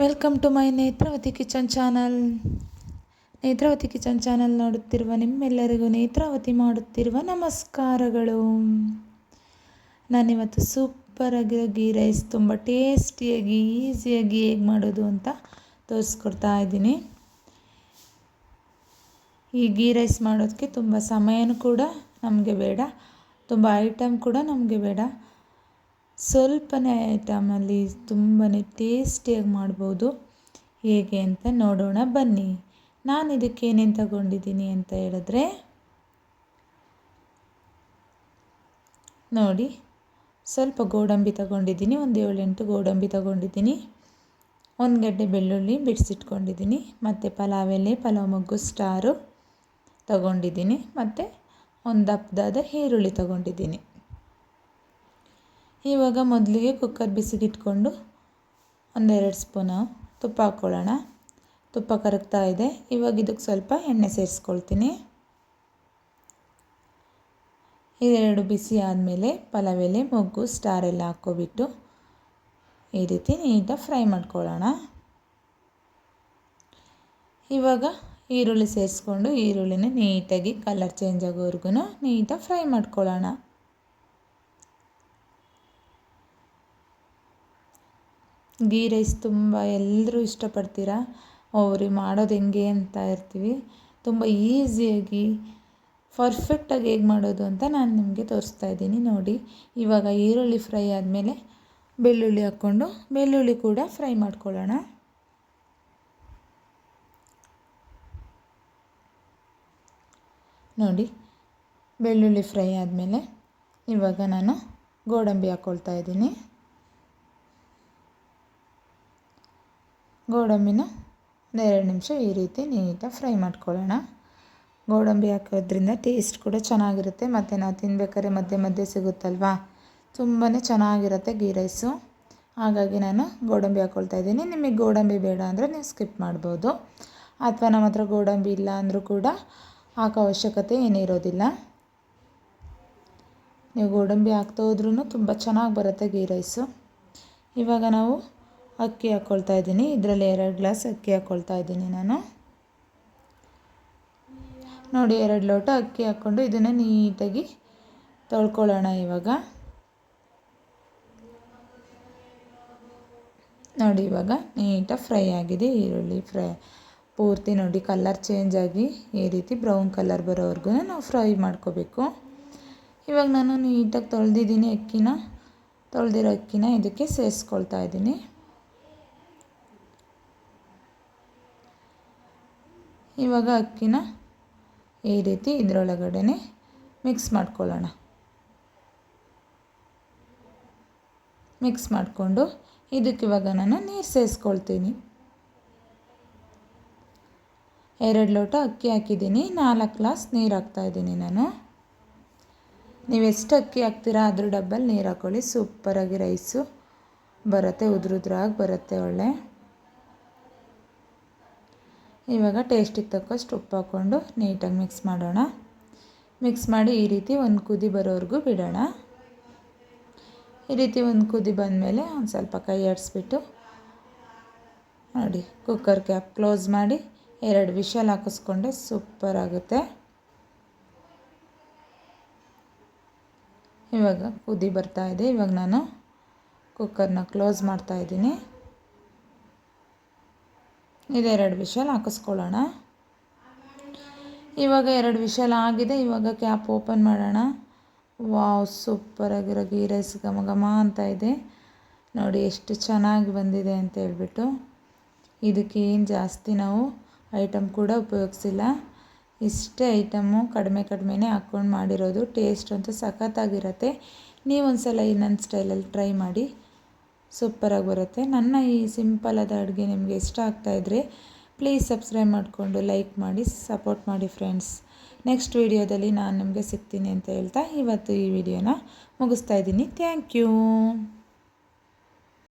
Welcome to my Netravati kitchen channel Netravati kitchen channel ನೋಡುತ್ತಿರುವ ನಿಮ್ಮೆಲ್ಲರಿಗೂ ನೇತ್ರಾವತಿ ಮಾಡುತ್ತಿರುವ ನಮಸ್ಕಾರಗಳು. ನಾನಿವತ್ತು ಸೂಪರಾಗಿರೋ ಗೀ ರೈಸ್ ತುಂಬ ಟೇಸ್ಟಿಯಾಗಿ ಈಸಿಯಾಗಿ ಹೇಗೆ ಮಾಡೋದು ಅಂತ ತೋರಿಸ್ಕೊಡ್ತಾ ಇದ್ದೀನಿ. ಈ ಗೀ ರೈಸ್ ಮಾಡೋದಕ್ಕೆ ತುಂಬ ಸಮಯನೂ ಕೂಡ ನಮಗೆ ಬೇಡ, ತುಂಬ ಐಟಮ್ ಕೂಡ ನಮಗೆ ಬೇಡ. ಸ್ವಲ್ಪನೇ ಐಟಮಲ್ಲಿ ತುಂಬಾ ಟೇಸ್ಟಿಯಾಗಿ ಮಾಡ್ಬೋದು. ಹೇಗೆ ಅಂತ ನೋಡೋಣ, ಬನ್ನಿ. ನಾನು ಇದಕ್ಕೆ ಏನೇನು ತಗೊಂಡಿದ್ದೀನಿ ಅಂತ ಹೇಳಿದ್ರೆ, ನೋಡಿ, ಸ್ವಲ್ಪ ಗೋಡಂಬಿ ತಗೊಂಡಿದ್ದೀನಿ, ಒಂದು ಏಳೆಂಟು ಗೋಡಂಬಿ ತಗೊಂಡಿದ್ದೀನಿ, ಒಂದು ಗಡ್ಡೆ ಬೆಳ್ಳುಳ್ಳಿ ಬಿಡಿಸಿಟ್ಕೊಂಡಿದ್ದೀನಿ, ಮತ್ತು ಪಲಾವ್ ಎಲೆ, ಪಲಾವ್ ಮೊಗ್ಗು ಸ್ಟಾರು ತಗೊಂಡಿದ್ದೀನಿ, ಮತ್ತು ಒಂದು ದಪ್ಪದಾದ ಈರುಳ್ಳಿ ತಗೊಂಡಿದ್ದೀನಿ. ಇವಾಗ ಮೊದಲಿಗೆ ಕುಕ್ಕರ್ ಬಿಸಿಗಿಟ್ಕೊಂಡು ಒಂದೆರಡು ಸ್ಪೂನ ತುಪ್ಪ ಹಾಕ್ಕೊಳ್ಳೋಣ. ತುಪ್ಪ ಕರಗ್ತಾ ಇದೆ. ಇವಾಗ ಇದಕ್ಕೆ ಸ್ವಲ್ಪ ಎಣ್ಣೆ ಸೇರಿಸ್ಕೊಳ್ತೀನಿ. ಇದೆರಡು ಬಿಸಿ ಆದಮೇಲೆ ಪಲಾವ್ ಎಲೆ ಮೊಗ್ಗು, ಸ್ಟಾರ್ ಎಲ್ಲ ಹಾಕ್ಕೊಬಿಟ್ಟು ಈ ರೀತಿ ನೀಟಾಗಿ ಫ್ರೈ ಮಾಡ್ಕೊಳ್ಳೋಣ. ಇವಾಗ ಈರುಳ್ಳಿ ಸೇರಿಸ್ಕೊಂಡು ಈರುಳ್ಳಿನ ನೀಟಾಗಿ ಕಲರ್ ಚೇಂಜ್ ಆಗೋವರೆಗೂ ನೀಟಾಗಿ ಫ್ರೈ ಮಾಡ್ಕೊಳ್ಳೋಣ. ಗೀ ರೈಸ್ ತುಂಬ ಎಲ್ಲರೂ ಇಷ್ಟಪಡ್ತೀರಾ? ಅವ್ರಿಗೆ ಮಾಡೋದು ಹೆಂಗೆ ಅಂತ ಇರ್ತೀವಿ. ತುಂಬ ಈಸಿಯಾಗಿ, ಪರ್ಫೆಕ್ಟಾಗಿ ಹೇಗೆ ಮಾಡೋದು ಅಂತ ನಾನು ನಿಮಗೆ ತೋರಿಸ್ತಾ ಇದ್ದೀನಿ, ನೋಡಿ. ಇವಾಗ ಈರುಳ್ಳಿ ಫ್ರೈ ಆದಮೇಲೆ ಬೆಳ್ಳುಳ್ಳಿ ಹಾಕ್ಕೊಂಡು ಬೆಳ್ಳುಳ್ಳಿ ಕೂಡ ಫ್ರೈ ಮಾಡ್ಕೊಳ್ಳೋಣ. ನೋಡಿ, ಬೆಳ್ಳುಳ್ಳಿ ಫ್ರೈ ಆದಮೇಲೆ ಇವಾಗ ನಾನು ಗೋಡಂಬಿ ಹಾಕ್ಕೊಳ್ತಾ ಇದ್ದೀನಿ. ಗೋಡಂಬಿನ ಒಂದೆರಡು ನಿಮಿಷ ಈ ರೀತಿ ನೀಟಾಗಿ ಫ್ರೈ ಮಾಡ್ಕೊಳ್ಳೋಣ. ಗೋಡಂಬಿ ಹಾಕೋದ್ರಿಂದ ಟೇಸ್ಟ್ ಕೂಡ ಚೆನ್ನಾಗಿರುತ್ತೆ. ಮತ್ತು ನಾವು ತಿನ್ಬೇಕಾದ್ರೆ ಮಧ್ಯೆ ಮಧ್ಯೆ ಸಿಗುತ್ತಲ್ವಾ? ತುಂಬಾ ಚೆನ್ನಾಗಿರುತ್ತೆ ಗೀ ರೈಸು ಹಾಗಾಗಿ ನಾನು ಗೋಡಂಬಿ ಹಾಕ್ಕೊಳ್ತಾ ಇದ್ದೀನಿ. ನಿಮಗೆ ಗೋಡಂಬಿ ಬೇಡ ಅಂದರೆ ನೀವು ಸ್ಕಿಪ್ ಮಾಡ್ಬೋದು. ಅಥವಾ ನಮ್ಮ ಹತ್ರ ಗೋಡಂಬಿ ಇಲ್ಲ ಅಂದರೂ ಕೂಡ ಹಾಕೋ ಅವಶ್ಯಕತೆ ಏನಿರೋದಿಲ್ಲ ನೀವು ಗೋಡಂಬಿ ಹಾಕ್ತಾ ಹೋದ್ರೂ ತುಂಬ ಚೆನ್ನಾಗಿ ಬರುತ್ತೆ ಗೀ ರೈಸು ಇವಾಗ ನಾವು ಅಕ್ಕಿ ಹಾಕ್ಕೊಳ್ತಾ ಇದ್ದೀನಿ. ಇದರಲ್ಲಿ ಎರಡು ಗ್ಲಾಸ್ ಅಕ್ಕಿ ಹಾಕ್ಕೊಳ್ತಾ ಇದ್ದೀನಿ ನಾನು. ನೋಡಿ, ಎರಡು ಲೋಟ ಅಕ್ಕಿ ಹಾಕ್ಕೊಂಡು ಇದನ್ನು ನೀಟಾಗಿ ತೊಳ್ಕೊಳ್ಳೋಣ ಇವಾಗ. ನೋಡಿ, ಇವಾಗ ನೀಟಾಗಿ ಫ್ರೈ ಆಗಿದೆ. ಈರುಳ್ಳಿ ಫ್ರೈ ಪೂರ್ತಿ ನೋಡಿ, ಕಲರ್ ಚೇಂಜ್ ಆಗಿ ಈ ರೀತಿ ಬ್ರೌನ್ ಕಲರ್ ಬರೋವರೆಗೂ ನಾವು ಫ್ರೈ ಮಾಡ್ಕೋಬೇಕು. ಇವಾಗ ನಾನು ನೀಟಾಗಿ ತೊಳೆದಿದ್ದೀನಿ ಅಕ್ಕಿನ. ತೊಳೆದಿರೋ ಅಕ್ಕಿನ ಇದಕ್ಕೆ ಸೇರಿಸ್ಕೊಳ್ತಾ ಇದ್ದೀನಿ. ಇವಾಗ ಅಕ್ಕಿನ ಈ ರೀತಿ ಇದರೊಳಗಡೆ ಮಿಕ್ಸ್ ಮಾಡ್ಕೊಳ್ಳೋಣ. ಮಿಕ್ಸ್ ಮಾಡಿಕೊಂಡು ಇದಕ್ಕೆ ಇವಾಗ ನಾನು ನೀರು ಸೇರಿಸ್ಕೊಳ್ತೀನಿ ಎರಡು ಲೋಟ ಅಕ್ಕಿ ಹಾಕಿದ್ದೀನಿ, ನಾಲ್ಕು ಗ್ಲಾಸ್ ನೀರು ಹಾಕ್ತಾಯಿದ್ದೀನಿ ನಾನು. ನೀವು ಎಷ್ಟು ಅಕ್ಕಿ ಹಾಕ್ತೀರಾ ಅದ್ರ ಡಬ್ಬಲ್ಲಿ ನೀರು ಹಾಕ್ಕೊಳ್ಳಿ ಸೂಪರಾಗಿ ರೈಸು ಬರುತ್ತೆ, ಉದ್ರುದ್ರಾಗಿ ಬರುತ್ತೆ, ಒಳ್ಳೆ. ಇವಾಗ ಟೇಸ್ಟಿಗೆ ತಕ್ಕಷ್ಟು ಉಪ್ಪು ಹಾಕ್ಕೊಂಡು ನೀಟಾಗಿ ಮಿಕ್ಸ್ ಮಾಡೋಣ. ಮಿಕ್ಸ್ ಮಾಡಿ ಈ ರೀತಿ ಒಂದು ಕುದಿ ಬರೋವರೆಗೂ ಬಿಡೋಣ. ಈ ರೀತಿ ಒಂದು ಕುದಿ ಬಂದಮೇಲೆ ಒಂದು ಸ್ವಲ್ಪ ಕೈ ಆಡಿಸ್ಬಿಟ್ಟು ನೋಡಿ ಕುಕ್ಕರ್ ಕ್ಯಾಪ್ ಕ್ಲೋಸ್ ಮಾಡಿ ಎರಡು ವಿಷಲ್ ಹಾಕಿಸ್ಕೊಂಡೆ ಸೂಪರ್ ಆಗುತ್ತೆ. ಇವಾಗ ಕುದಿ ಬರ್ತಾ ಇದೆ. ಇವಾಗ ನಾನು ಕುಕ್ಕರ್ನ ಕ್ಲೋಸ್ ಮಾಡ್ತಾಯಿದ್ದೀನಿ ಇದೆರಡು ವಿಷಲ್ ಹಾಕಿಸ್ಕೊಳ್ಳೋಣ. ಇವಾಗ ಎರಡು ವಿಷಲ್ ಆಗಿದೆ. ಇವಾಗ ಕ್ಯಾಪ್ ಓಪನ್ ಮಾಡೋಣ. ವಾವ್ ಸೂಪರಾಗಿರೋ ಗೀ ರೈಸ್ ಘಮ ಘಮ ಅಂತ ಇದೆ. ನೋಡಿ, ಎಷ್ಟು ಚೆನ್ನಾಗಿ ಬಂದಿದೆ ಅಂತ ಹೇಳ್ಬಿಟ್ಟು. ಇದಕ್ಕೆ ಏನು ಜಾಸ್ತಿ ನಾವು ಐಟಮ್ ಕೂಡ ಉಪಯೋಗಿಸಿಲ್ಲ. ಇಷ್ಟೇ ಐಟಮು ಕಡಿಮೆ ಕಡಿಮೆನೇ ಹಾಕ್ಕೊಂಡು ಮಾಡಿರೋದು. ಟೇಸ್ಟ್ ಅಂತೂ ಸಖತ್ತಾಗಿರುತ್ತೆ. ನೀವೊಂದು ಸಲ ಇನ್ನೊಂದು ಸ್ಟೈಲಲ್ಲಿ ಟ್ರೈ ಮಾಡಿ. ಸೂಪರಾಗಿ ಬರುತ್ತೆ. ನನ್ನ ಈ ಸಿಂಪಲಾದ ಅಡುಗೆ ನಿಮಗೆ ಇಷ್ಟ ಆಗ್ತಾಯಿದ್ರೆ ಪ್ಲೀಸ್ ಸಬ್ಸ್ಕ್ರೈಬ್ ಮಾಡಿಕೊಂಡು ಲೈಕ್ ಮಾಡಿ ಸಪೋರ್ಟ್ ಮಾಡಿ ಫ್ರೆಂಡ್ಸ್ ನೆಕ್ಸ್ಟ್ ವೀಡಿಯೋದಲ್ಲಿ ನಾನು ನಿಮಗೆ ಸಿಗ್ತೀನಿ ಅಂತ ಹೇಳ್ತಾ ಇವತ್ತು ಈ ವಿಡಿಯೋನ ಮುಗಿಸ್ತಾ ಇದ್ದೀನಿ. Thank you